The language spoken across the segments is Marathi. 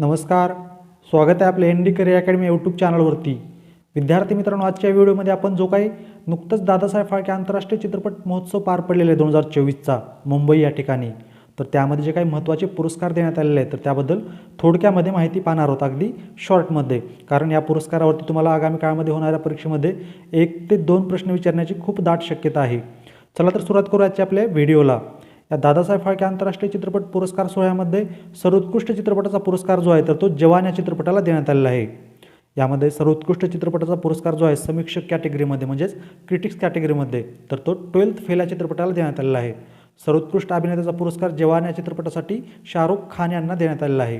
नमस्कार. स्वागत आहे आपल्या N D career academy YouTube चॅनलवरती विद्यार्थी मित्रांनो आजच्या व्हिडिओमध्ये आपण जो काही नुकतंच दादासाहेब फाळके आंतरराष्ट्रीय चित्रपट महोत्सव पार पडलेला आहे दोन हजार चोवीसचा मुंबई या ठिकाणी. तर त्यामध्ये जे काही महत्त्वाचे पुरस्कार देण्यात आलेले आहेत तर त्याबद्दल थोडक्यामध्ये माहिती पाहणार आहोत अगदी शॉर्टमध्ये कारण या पुरस्कारावरती तुम्हाला आगामी काळामध्ये होणाऱ्या परीक्षेमध्ये एक ते दोन प्रश्न विचारण्याची खूप दाट शक्यता आहे. चला तर सुरुवात करू आजच्या आपल्या व्हिडिओला. या दादासाहेब फाळके आंतरराष्ट्रीय चित्रपट पुरस्कार सोहळ्यामध्ये सर्वोत्कृष्ट चित्रपटाचा पुरस्कार जो आहे तर तो जवान या चित्रपटाला देण्यात आलेला आहे. यामध्ये सर्वोत्कृष्ट चित्रपटाचा पुरस्कार जो आहे समीक्षक कॅटेगरीमध्ये म्हणजेच क्रिटिक्स कॅटेगरीमध्ये तर तो ट्वेल्थ फेल या चित्रपटाला देण्यात आलेला आहे. सर्वोत्कृष्ट अभिनेत्याचा पुरस्कार जवान या चित्रपटासाठी शाहरुख खान यांना देण्यात आलेला आहे.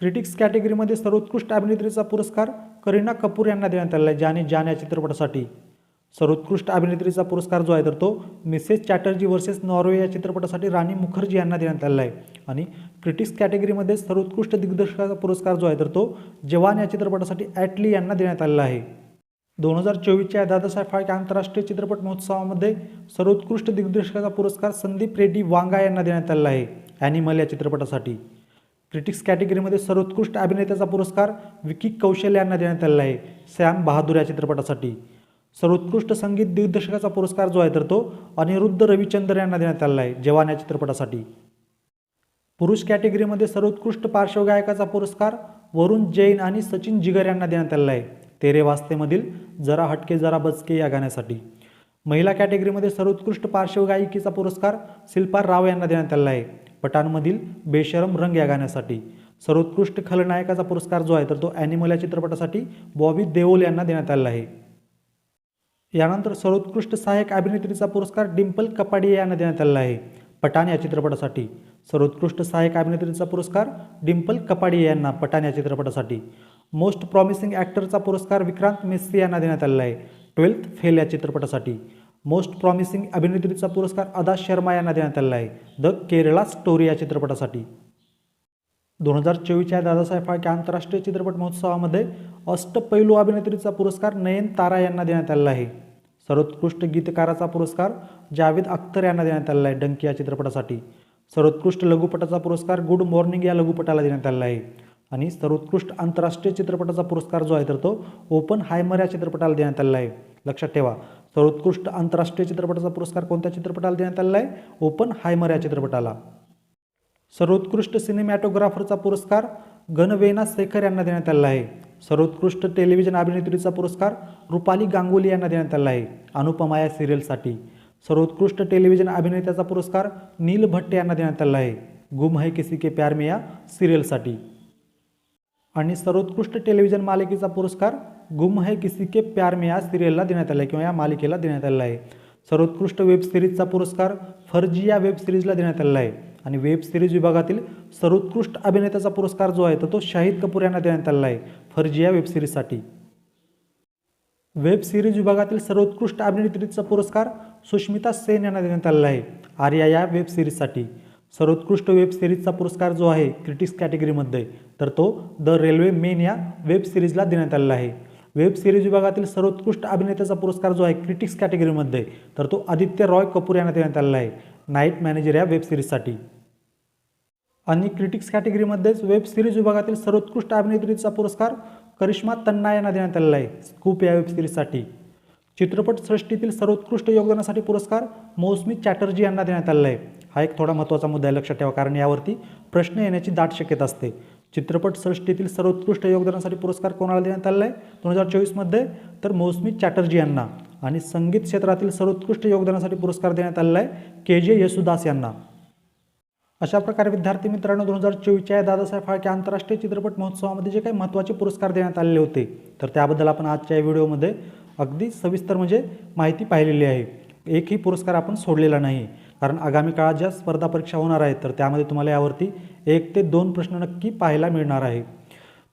क्रिटिक्स कॅटेगरीमध्ये सर्वोत्कृष्ट अभिनेत्रीचा पुरस्कार करीना कपूर यांना देण्यात आलेला आहे ज्याने जान या चित्रपटासाठी. सर्वोत्कृष्ट अभिनेत्रीचा पुरस्कार जो आहे तर तो मिसेस चॅटर्जी वर्सेस नॉर्वे या चित्रपटासाठी राणी मुखर्जी यांना देण्यात आलेला आहे. आणि क्रिटिक्स कॅटेगरीमध्ये सर्वोत्कृष्ट दिग्दर्शकाचा पुरस्कार जो आहे तर तो जवान या चित्रपटासाठी ॲटली यांना देण्यात आलेला आहे. दोन हजार चोवीसच्या दादासाहेब फाळके आंतरराष्ट्रीय चित्रपट महोत्सवामध्ये सर्वोत्कृष्ट दिग्दर्शकाचा पुरस्कार संदीप रेड्डी वांगा यांना देण्यात आलेला आहे ॲनिमल या चित्रपटासाठी. क्रिटिक्स कॅटेगरीमध्ये सर्वोत्कृष्ट अभिनेत्याचा पुरस्कार विकी कौशल यांना देण्यात आलेला आहे सॅम बहादूर या चित्रपटासाठी. सर्वोत्कृष्ट संगीत दिग्दर्शकाचा पुरस्कार जो आहे तर तो अनिरुद्ध रविचंद्र यांना देण्यात आलेला आहे जवान या चित्रपटासाठी. पुरुष कॅटेगरीमध्ये सर्वोत्कृष्ट पार्श्वगायकाचा पुरस्कार वरुण जैन आणि सचिन जिगर यांना देण्यात आलेला आहे. तेरे वास्तेमधील जरा हटके जरा बचके या गाण्यासाठी. महिला कॅटेगरीमध्ये सर्वोत्कृष्ट पार्श्वगायिकेचा पुरस्कार शिल्पा राव यांना देण्यात आलेला आहे. पटानमधील बेशरम रंग या गाण्यासाठी. सर्वोत्कृष्ट खलनायकाचा पुरस्कार जो आहे तर तो ॲनिमल या चित्रपटासाठी बॉबी देओल यांना देण्यात आलेला आहे. यानंतर सर्वोत्कृष्ट सहाय्यक अभिनेत्रीचा पुरस्कार डिम्पल कपाडिया यांना देण्यात आलेला आहे. पठाण या चित्रपटासाठी. सर्वोत्कृष्ट सहाय्यक अभिनेत्रीचा पुरस्कार डिम्पल कपाडिया यांना पठाण या चित्रपटासाठी. मोस्ट प्रॉमिसिंग ॲक्टरचा पुरस्कार विक्रांत मेस्सी यांना देण्यात आलेला आहे. ट्वेल्थ फेल या चित्रपटासाठी. मोस्ट प्रॉमिसिंग अभिनेत्रीचा पुरस्कार अदा शर्मा यांना देण्यात आलेला आहे. द केरळा स्टोरी या चित्रपटासाठी. दोन हजार चोवीसच्या दादासाहेब फाळके आंतरराष्ट्रीय चित्रपट महोत्सवामध्ये अष्टपैलू अभिनेत्रीचा पुरस्कार नयन तारा यांना देण्यात आलेला आहे. सर्वोत्कृष्ट गीतकाराचा पुरस्कार जावेद अख्तर यांना देण्यात आलेला आहे डंकी या चित्रपटासाठी. सर्वोत्कृष्ट लघुपटाचा पुरस्कार गुड मॉर्निंग या लघुपटाला देण्यात आलेला आहे. आणि सर्वोत्कृष्ट आंतरराष्ट्रीय चित्रपटाचा पुरस्कार जो आहे तर तो ओपन हायमर या चित्रपटाला देण्यात आलेला आहे. लक्षात ठेवा सर्वोत्कृष्ट आंतरराष्ट्रीय चित्रपटाचा पुरस्कार कोणत्या चित्रपटाला देण्यात आलेला आहे? ओपन हायमर या चित्रपटाला. सर्वोत्कृष्ट सिनेमॅटोग्राफरचा पुरस्कार गणवेना शेखर यांना देण्यात आलेला आहे. सर्वोत्कृष्ट टेलिव्हिजन अभिनेत्रीचा पुरस्कार रुपाली गांगुली यांना देण्यात आला आहे. अनुपमा या सिरियलसाठी सर्वोत्कृष्ट टेलिव्हिजन अभिनेत्याचा पुरस्कार नील भट्ट यांना देण्यात आला आहे. गुम है किसी के प्यार में या सिरियलसाठी. आणि सर्वोत्कृष्ट टेलिव्हिजन मालिकेचा पुरस्कार गुम है किसी के प्यार में या सिरियलला देण्यात आला आहे किंवा या मालिकेला देण्यात आलेला आहे. सर्वोत्कृष्ट वेब सिरीजचा पुरस्कार फर्जी या वेब सिरीजला देण्यात आलेला आहे. आणि वेब सिरीज विभागातील सर्वोत्कृष्ट अभिनेत्याचा पुरस्कार जो आहे तर तो शाहिद कपूर यांना देण्यात आलेला आहे फर्जिया वेब सिरीजसाठी. वेब सिरीज विभागातील सर्वोत्कृष्ट अभिनेत्रीचा पुरस्कार सुष्मिता सेन यांना देण्यात आलेला आहे आर्या या वेब सिरीजसाठी. सर्वोत्कृष्ट वेब सिरीजचा पुरस्कार जो आहे क्रिटिक्स कॅटेगरीमध्ये तर तो द रेल्वे मेन या वेब सिरीजला देण्यात आलेला आहे. वेब सिरीज विभागातील सर्वोत्कृष्ट अभिनेत्याचा पुरस्कार जो आहे क्रिटिक्स कॅटेगरीमध्ये तर तो आदित्य रॉय कपूर यांना देण्यात आलेला आहे. नाईट मॅनेजर या वेब सिरीजसाठी. आणि क्रिटिक्स कॅटेगरीमध्येच वेब सिरीज विभागातील सर्वोत्कृष्ट अभिनेत्रीचा पुरस्कार करिश्मा तन्ना यांना देण्यात आलेला आहे. स्कूप या वेब सिरीजसाठी. चित्रपट सृष्टीतील सर्वोत्कृष्ट योगदानासाठी पुरस्कार मौसमी चॅटर्जी यांना देण्यात आलेला आहे. हा एक थोडा महत्त्वाचा मुद्दा आहे लक्षात ठेवा कारण यावरती प्रश्न येण्याची दाट शक्यता असते. चित्रपट सृष्टीतील सर्वोत्कृष्ट योगदानासाठी पुरस्कार कोणाला देण्यात आलेला आहे? दोन हजार चोवीसमध्ये तर मौसमी चॅटर्जी यांना. आणि संगीत क्षेत्रातील सर्वोत्कृष्ट योगदानासाठी पुरस्कार देण्यात आलेला आहे के जे येसुदास यांना. अशा प्रकारे विद्यार्थी मित्रांनो दोन हजार चोवीसच्या या दादासाहेब फाळके आंतरराष्ट्रीय चित्रपट महोत्सवामध्ये जे काही महत्त्वाचे पुरस्कार देण्यात आलेले होते तर त्याबद्दल आपण आजच्या या व्हिडिओमध्ये अगदी सविस्तर म्हणजे माहिती पाहिलेली आहे. एकही पुरस्कार आपण सोडलेला नाही कारण आगामी काळात ज्या स्पर्धा परीक्षा होणार आहेत तर त्यामध्ये तुम्हाला यावरती एक ते दोन प्रश्न नक्की पाहायला मिळणार आहे.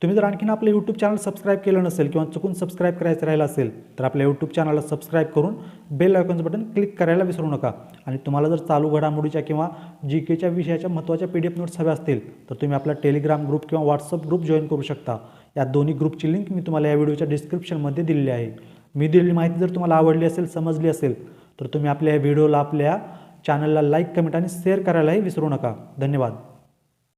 तुम्ही जर आणखीन आपलं यूट्यूब चॅनल सबस्क्राईब केलं नसेल किंवा चुकून सबस्क्राईब करायचं राहिलं असेल तर आपल्या यूट्यूब चॅनलला सबस्क्राईब करून बेल आयकॉनचं बटन क्लिक करायला विसरू नका. आणि तुम्हाला जर चालू घडामोडीच्या किंवा जी केच्या विषयाच्या महत्त्वाच्या पी डी एफ नोट्स हव्या असतील तर तुम्ही आपला टेलिग्राम ग्रुप किंवा व्हॉट्सअप ग्रुप जॉईन करू शकता. या दोन्ही ग्रुपची लिंक मी तुम्हाला या व्हिडिओच्या डिस्क्रिप्शनमध्ये दिलेली आहे. मी दिलेली माहिती जर तुम्हाला आवडली असेल समजली असेल तर तुम्ही आपल्या या व्हिडिओला आपल्या चॅनलला लाईक कमेंट आणि शेअर करायलाही विसरू नका. धन्यवाद.